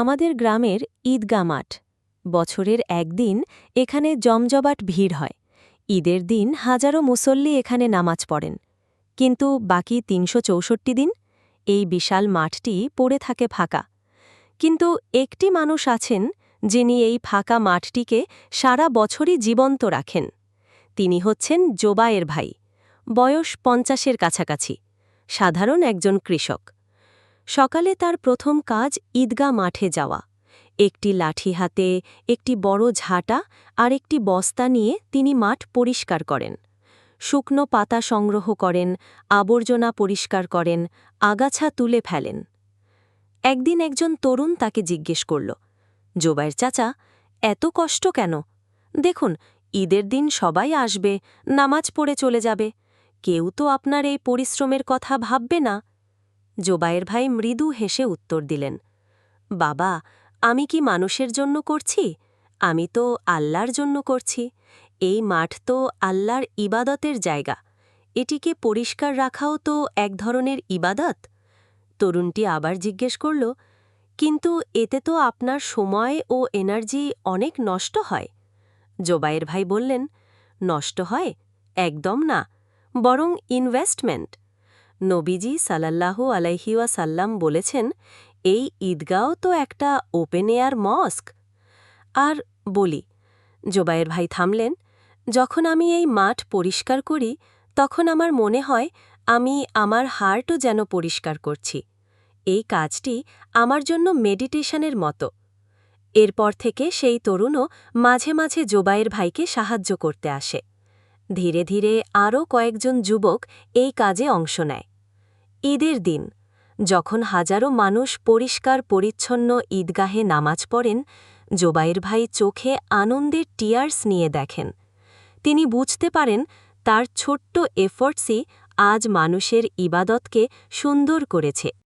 আমাদের গ্রামের ঈদগা মাঠ। বছরের একদিন এখানে জমজবাট ভিড় হয়। ঈদের দিন হাজারো মুসল্লি এখানে নামাজ পড়েন। কিন্তু বাকি তিনশো চৌষট্টি দিন এই বিশাল মাঠটি পড়ে থাকে ফাঁকা। কিন্তু একটি মানুষ আছেন যিনি এই ফাঁকা মাঠটিকে সারা বছরই জীবন্ত রাখেন। তিনি হচ্ছেন জোবায়ের ভাই। বয়স পঞ্চাশের কাছাকাছি। সাধারণ একজন কৃষক। সকালে তার প্রথম কাজ ঈদগা মাঠে যাওয়া। একটি লাঠি হাতে, একটি বড় ঝাঁটা আর একটি বস্তা নিয়ে তিনি মাঠ পরিষ্কার করেন। শুকনো পাতা সংগ্রহ করেন, আবর্জনা পরিষ্কার করেন, আগাছা তুলে ফেলেন। একদিন একজন তরুণ তাকে জিজ্ঞেস করল জোবাইর চাচা, এত কষ্ট কেন? দেখুন, ঈদের দিন সবাই আসবে, নামাজ পড়ে চলে যাবে। কেউ তো আপনার এই পরিশ্রমের কথা ভাববে না। জোবায়ের ভাই মৃদু হেসে উত্তর দিলেন, বাবা, আমি কি মানুষের জন্য করছি? আমি তো আল্লাহর জন্য করছি। এই মাঠ তো আল্লাহর ইবাদতের জায়গা। এটিকে পরিষ্কার রাখাও তো এক ধরনের ইবাদত? তরুণটি আবার জিজ্ঞেস করল, কিন্তু এতে তো আপনার সময় ও এনার্জি অনেক নষ্ট হয়? জোবায়ের ভাই বললেন, নষ্ট হয়? একদম না, বরং ইনভেস্টমেন্ট। নবীজি সালাল্লাহু আলাইহিওয়া সাল্লাম বলেছেন, এই ঈদগাঁও তো একটা ওপেন এয়ার মস্ক। আর বলি জোবায়ের ভাই থামলেন। যখন আমি এই মাঠ পরিষ্কার করি, তখন আমার মনে হয় আমি আমার হার্টও যেন পরিষ্কার করছি। এই কাজটি আমার জন্য মেডিটেশনের মতো। এরপর থেকে সেই তরুণও মাঝে মাঝে জোবায়ের ভাইকে সাহায্য করতে আসে। ধীরে ধীরে আরও কয়েকজন যুবক এই কাজে অংশ নেয়। ঈদের দিন, যখন হাজারো মানুষ পরিষ্কার পরিচ্ছন্ন ঈদগাহে নামাজ পড়েন, জোবাইর ভাই চোখে আনন্দের টিয়ার্স নিয়ে দেখেন। তিনি বুঝতে পারেন তার ছোট্ট এফর্টসই আজ মানুষের ইবাদতকে সুন্দর করেছে।